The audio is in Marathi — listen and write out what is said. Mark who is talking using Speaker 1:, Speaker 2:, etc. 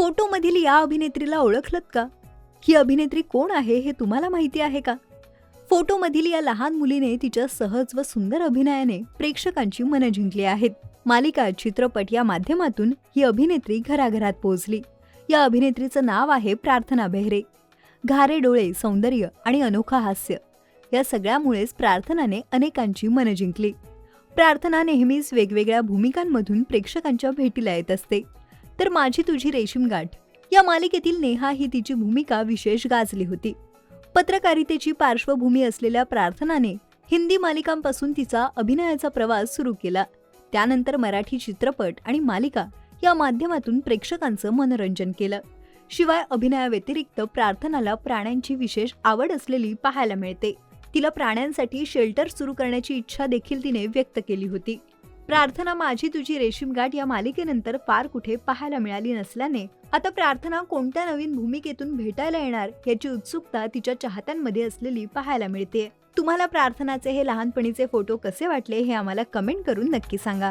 Speaker 1: फोटोमधील या अभिनेत्रीला ओळखलत का? ही अभिनेत्री कोण आहे हे तुम्हाला माहिती आहे का? फोटोमधील या लहान मुलीने तिच्या सहज व सुंदर अभिनयाने प्रेक्षकांची मनं जिंकली आहेत. मालिका चित्रपट या माध्यमातून ही अभिनेत्री घराघरात पोहोचली. या अभिनेत्रीचं नाव आहे प्रार्थना बेहरे. घारे डोळे सौंदर्य आणि अनोखा हास्य. या सगळ्यामुळेच प्रार्थनाने अनेकांची मनं जिंकली. प्रार्थना नेहमीच वेगवेगळ्या भूमिकांमधून प्रेक्षकांच्या भेटीला येत असते. तर माझी तुझी रेशीम गाठ. या मालिकेतील नेहा ही तिची भूमिका विशेष गाजली होती. पत्रकारितेची पार्श्वभूमी असलेल्या प्रार्थनाने हिंदी मालिकांपासून तिचा अभिनयाचा प्रवास सुरू केला. त्यानंतर मराठी चित्रपट आणि मालिका या माध्यमातून प्रेक्षकांचं मनोरंजन केलं. शिवाय अभिनयाव्यतिरिक्त प्रार्थनाला प्राण्यांची विशेष आवड असलेली पाहायला मिळते. तिला प्राण्यांसाठी शेल्टर सुरू करण्याची इच्छा देखील तिने व्यक्त केली होती. प्रार्थना माझी तुझी रेशीम गाठ या मालिकेनंतर फार कुठे पाहायला मिळाली नसल्याने आता प्रार्थना कोणत्या नवीन भूमिकेतून भेटायला येणार याची उत्सुकता तिच्या चाहत्यांमध्ये असलेली पाहायला मिळते. तुम्हाला प्रार्थनाचे हे लहानपणीचे फोटो कसे वाटले हे आम्हाला कमेंट करून नक्की सांगा.